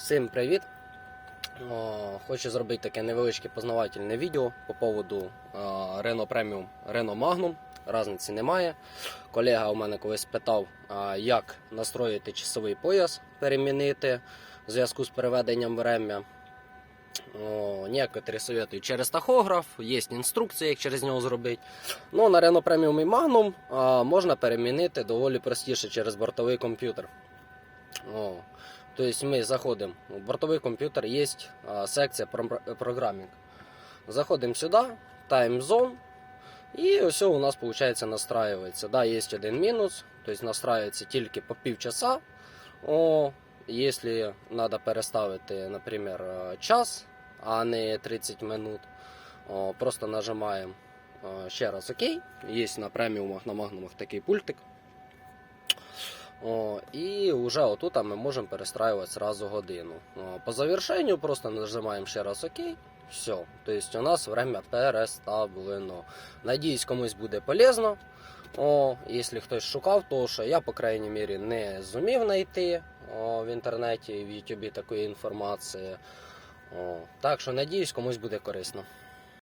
Всім привіт! Хочу зробити таке невеличке познавательне відео по поводу а, Renault Premium, Renault Magnum. Разниці немає. Колега у мене колись питав, як настроїти часовий пояс, перемінити в зв'язку з переведенням врем'я. Некоторі советують через тахограф, є інструкція, як через нього зробити. Ну, на Renault Premium і Magnum можна перемінити доволі простіше через бортовий комп'ютер. Тобто ми заходимо в бортовий комп'ютер, є а, секція про- програмінг. Заходимо сюди, Time Zone, і все у нас виходить настраюється. Да, є один мінус, тобто настраюється тільки по півчаса. О, якщо треба переставити, наприклад, е, час, а не 30 минут, о, просто нажимаємо ще раз ОК. Є на преміумах, на магнумах такий пультик. О, і вже отут ми можемо перестраювати сразу годину. О, по завершенню просто нажимаємо ще раз ОК. Все. Тобто у нас время переставлено. Надіюсь, комусь буде полезно. О, якщо хтось шукав, то що я, по крайній мірі, не зумів знайти о, в інтернеті, в Ютубі такої інформації. О, так що надіюсь, комусь буде корисно.